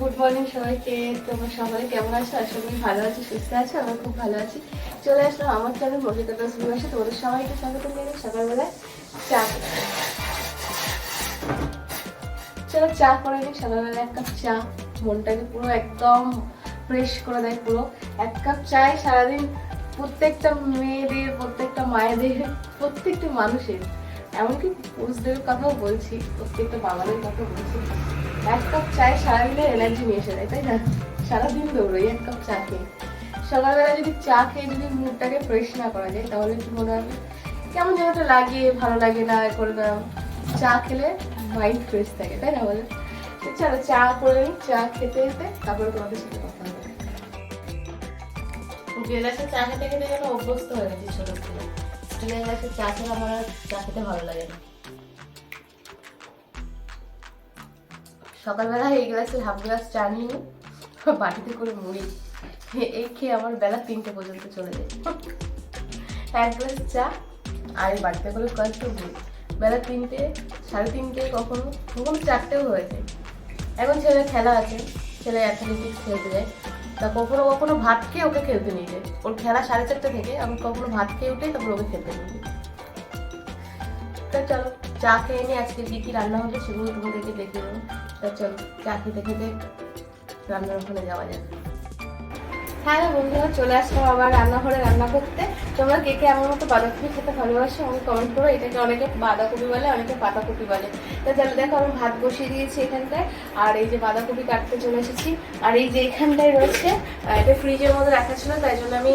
Good morning সবাইকে। তোমরা সবাই কেমন আছো? আশা করি ভালো আছো, সুস্থ আছো আমি খুব ভালো আছি। চলে আসলাম আমার চ্যানেল মহিলা দাস বিবাসে তোমাদের সবাইকে স্বাগত জানাই সকালবেলায়। চা চলো চা করে নিই। সকালবেলা এক কাপ চা। মনটাকে পুরো একদম ফ্রেশ করে দেয় পুরো। এক কাপ চায় সারাদিন প্রত্যেকটা মেয়েদের, প্রত্যেকটা মায়েদের, প্রত্যেকটা মানুষের। এমনকি পুরুষদের কথাও বলছি, প্রত্যেকটা বাবাদের কথা বলছি। এক কাপ চায় সারাদিনের এনার্জি নিয়ে এসে দেয় তাই না? সারাদিন দৌড়োই, এক কাপ চা খেয়ে। সকালবেলা যদি চা খেয়ে যদি মুডটাকে ফ্রেশ না করা যায়, তাহলে একটু মনে হবে? কেমন যেন একটা লাগে, ভালো লাগে না করে চা খেলে মাইন্ড ফ্রেশ থাকে, তাই না বলে? চলো, চা করে নিই, চা খেতে খেতে তারপরে তোমাদের সাথে কথা হবে। গ্লাসে চা খেতে খেতে যেন অভ্যস্ত হয়ে গেছি ছোট থেকে। গ্লাসে চা খেলে আমার চা খেতে ভালো লাগে না। সকালবেলা এই গ্লাসে হাফ গ্লাস চা নিয়ে বাটিতে করে মুড়ি এই খেয়ে আমার বেলা তিনটে পর্যন্ত চলে যায়। এক গ্লাস চা আর এই বাটিতে করে কয়েকটা মুড়ি। বেলা তিনটে, সাড়ে তিনটে কখনো কখনো চারটেও হয়ে যায়। এখন ছেলে খেলা আছে, ছেলে অ্যাথলেটিক্স খেলতে যায়। তা কখনো কখনো ভাত খেয়ে ওকে খেলতে নিয়ে যায়। ওর খেলা সাড়ে চারটে থেকে, আমি কখনো ভাত খেয়ে উঠে তারপর ওকে খেলতে নিয়ে যাই। তা চলো, চা খেয়ে নিয়ে আজকে কি কি রান্না হবে সেগুলো তোমাদেরকে দেখে নেব তা চল, চা খেতে খেতে রান্নার ওখানে যাওয়া যাবে হ্যাঁ বন্ধুরা, চলে আসলাম আবার রান্নাঘরে রান্না করতে। তোমরা কে কে আমার মতো বাঁধাকপি খেতে ভালোবাসো আমি কমেন্ট করো। এটাকে অনেকে বাঁধাকপি বলে, অনেকে পাতাকপি বলে। তা চলো দেখো, আমি ভাত বসিয়ে দিয়েছি এখানটায়। আর এই যে বাঁধাকপি কাটতে চলে এসেছি। আর এই যে এখানটায় রয়েছে এটা ফ্রিজের মধ্যে রাখা ছিল, তাই জন্য আমি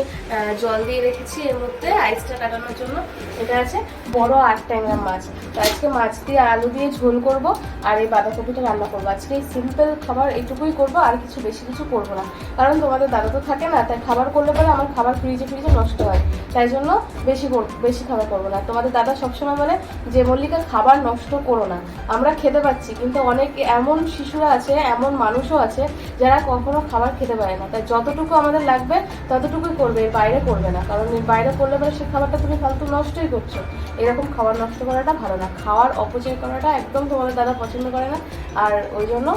জল দিয়ে রেখেছি এর মধ্যে আইসটা কাটানোর জন্য। এটা আছে বড় আট ট্যাংরা মাছ। তো আজকে মাছ দিয়ে আলু দিয়ে ঝোল করব, আর এই বাঁধাকপিটা রান্না করব। আজকে এই সিম্পল খাবার এইটুকুই করব, আর কিছু বেশি কিছু করব না। কারণ তোমাদের দাদা তো থাকে না, তাই খাবার করলে পরে আমার খাবার ফ্রিজে ফ্রিজে নষ্ট হয়। তাই জন্য বেশি বেশি খাবার করব না। তোমাদের দাদা সবসময় বলে যে, মল্লিকা, খাবার নষ্ট করো না। আমরা খেতে পাচ্ছি, কিন্তু অনেক এমন শিশুরা আছে, এমন মানুষও আছে, যারা কখনো খাবার খেতে পারে না। তাই যতটুকু আমাদের লাগবে, ততটুকুই করবে, এর বাইরে করবে না। কারণ এর বাইরে করলে পরে সে খাবারটা তুমি ফালতু নষ্টই করছ। এরকম খাবার নষ্ট করাটা ভালো না। খাওয়ার অপচয় করাটা একদম তোমাদের দাদা পছন্দ করে না। আর ওই জন্য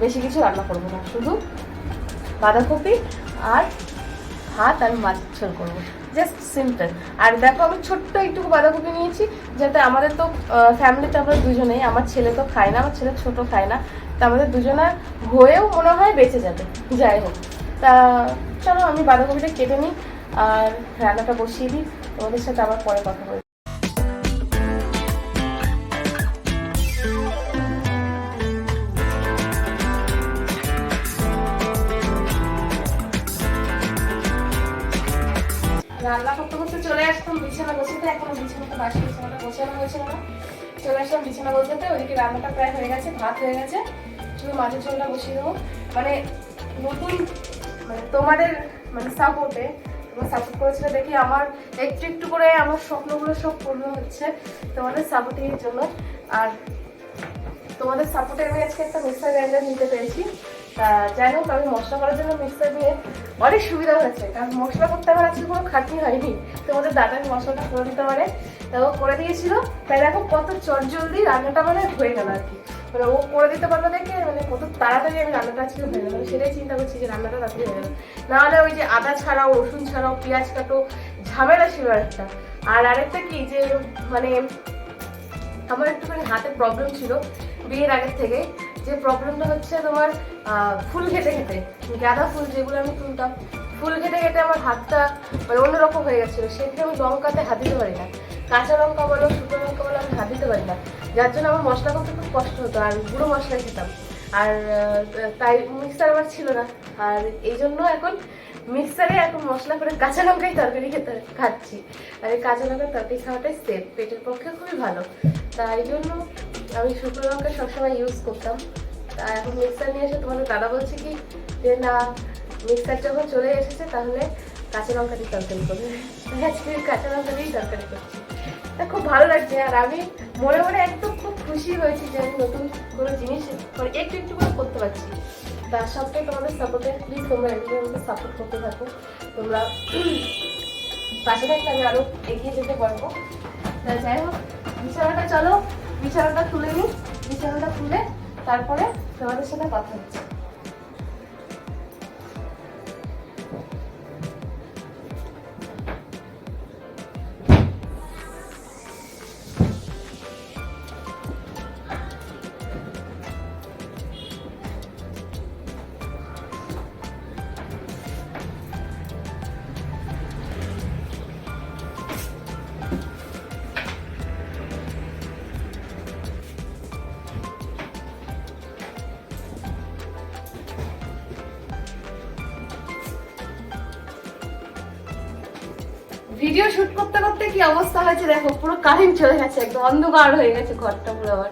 বেশি কিছু রান্না করব না। শুধু বাঁধাকপি আর ভাত আর মাছ ঝোল করব। জাস্ট সিম্পল আর দেখো আমি ছোট্ট একটুকু বাঁধাকপি নিয়েছি, যাতে আমাদের তো ফ্যামিলিতে আমরা দুজনেই, আমার ছেলে তো খায় না, আমার ছেলে ছোট খায় না, তা আমাদের দুজনের হয়েও মনে হয় বেঁচে যাবে। যাই হোক, তা চলো আমি বাঁধাকপিটা কেটে নিই, আর রান্নাটা বসিয়ে দিই। তোমাদের সাথে আবার পরে কথা বলি এখনও বিছানাটা বাসি বিছানাটা গোছানো হয়েছিল না। চলে আসলাম বিছানা গোছাতে ওইদিকে রান্নাটা প্রায় হয়ে গেছে, ভাত হয়ে গেছে। শুধু মাছের ঝোলটা বসিয়ে দেবো। মানে নতুন মানে তোমাদের মানে সাপোর্টে তোমরা সাপোর্ট করেছিলে দেখি আমার একটু একটু করে আমার স্বপ্নগুলো সব পূর্ণ হচ্ছে তোমাদের সাপোর্টিংয়ের জন্য। আর তোমাদের সাপোর্টে আমি আজকে একটা মিক্সার গ্রাইন্ডার নিতে পেরেছি। তা যাই হোক, আমি মশলা করার জন্য মিক্সার নিয়ে অনেক সুবিধা হয়েছে, কারণ মশলা করতে আমার আজকে কোনো খাটনি হয়নি। তোমাদের দাদা মশলাটা করে দিতে পারে। তা ও করে দিয়েছিল। তাই দেখো কত চটজলদি রান্নাটা মানে হয়ে গেল আর কি। মানে ও করে দিতে পারল দেখে মানে কত তাড়াতাড়ি আমি রান্নাটা আজকে হয়ে গেল। সেটাই চিন্তা করছি যে রান্নাটা তাড়াতাড়ি হয়ে গেল। নাহলে ওই যে আদা ছাড়াও, রসুন ছাড়াও, পেঁয়াজ কাটো, ঝামেলা ছিল একটা। আর আরেকটা কি যে মানে আমার একটুখানি হাতে প্রবলেম ছিল বিয়ের আগের থেকে। যে প্রবলেমটা হচ্ছে তোমার ফুল খেতে খেতে। গাঁদা ফুল যেগুলো আমি তুলতাম, ফুল খেতে খেতে আমার হাতটা মানে অন্যরকম হয়ে গেছিল। সেক্ষেত্রে আমি লঙ্কাতে হাত দিতে পারি না। কাঁচা লঙ্কা বলো, শুকনো লঙ্কা বলো, আমি হাত দিতে পারি না। যার জন্য আমার মশলা করতে খুব কষ্ট হতো, আর গুঁড়ো মশলা খেতাম। আর তাই মিক্সার আমার ছিল না। আর এই জন্য এখন মিক্সারে এখন মশলা করে কাঁচা লঙ্কাই তরকারি খেতে খাচ্ছি। আর এই কাঁচা লঙ্কার তরকারি খাওয়াটাই সেফ পেটের পক্ষে খুবই ভালো। তাই জন্য আমি শুকনো লঙ্কা সবসময় ইউজ করতাম। তা এখন মিক্সার নিয়ে এসে তোমাদের দাদা বলছে কি, যে না মিক্সার যখন চলে এসেছে, তাহলে কাঁচা লঙ্কা দিয়ে তরকারি করবে আজকে কাঁচা লঙ্কা দিয়েই তরকারি করছি। তা খুব ভালো লাগছে, আর আমি মনে মনে একদম খুব খুশি হয়েছি যে আমি নতুন কোনো জিনিস মানে একটু একটু করে করতে পারছি। তা সবটাই তোমাদের সাপোর্টে প্লিজ তোমরা এগুলো আমাকে সাপোর্ট করতে থাকো। তোমরা পাশে থাকলে আমি আরও এগিয়ে যেতে পারব। তা যাই হোক, বিছানাটা চলো। বিছানাটা তুলে নিই বিছানাটা তুলে তারপরে তোমাদের সাথে কথা হচ্ছে। ভিডিও শুট করতে করতে কি অবস্থা হয়েছে দেখো, পুরো কারেন্ট চলে গেছে, একদম অন্ধকার হয়ে গেছে ঘরটা পুরো আমার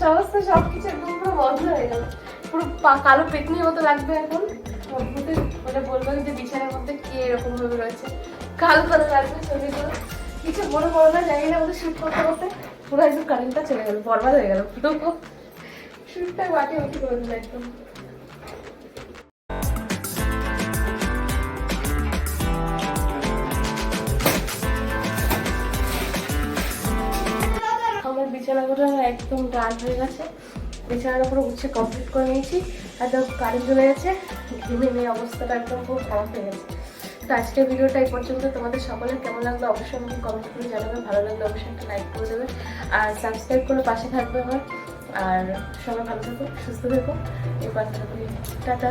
সমস্ত সবকিছু একদম পুরো বন্ধ হয়ে গেল। পুরো কালো পেতনির মতো লাগবে এখন। মানে বলব যে বিছানার মধ্যে কি এরকম ভাবে রয়েছে। কালো কালো লাগবে ছবিগুলো। কিছু মনে পড়ো না, জানি না আমাদের শুট করতে করতে। পুরো একদম কারেন্টটা চলে গেল, বরবাদ হয়ে গেল পুরো। শুটটা মাটি মাটি করে দিল একদম। বিছানাগুলো একদম ডাল হয়ে গেছে। বিছানাটা পুরো গুছিয়ে কমপ্লিট করে নিয়েছি। আর দেখো কারেন্ট চলে গেছে, ঘেমে মেয়ে অবস্থাটা একদম খুব খারাপ হয়ে গেছে। তো আজকের ভিডিওটা এই পর্যন্ত। তোমাদের সকলের কেমন লাগল অবশ্যই আমাকে কমেন্ট করে জানাবে। ভালো লাগলে অবশ্যই একটা লাইক করে দেবে। আর সাবস্ক্রাইব করে পাশে থাকবে আমার। আর সবাই ভালো থাকো, সুস্থ থেকো। এই কথা টাটা।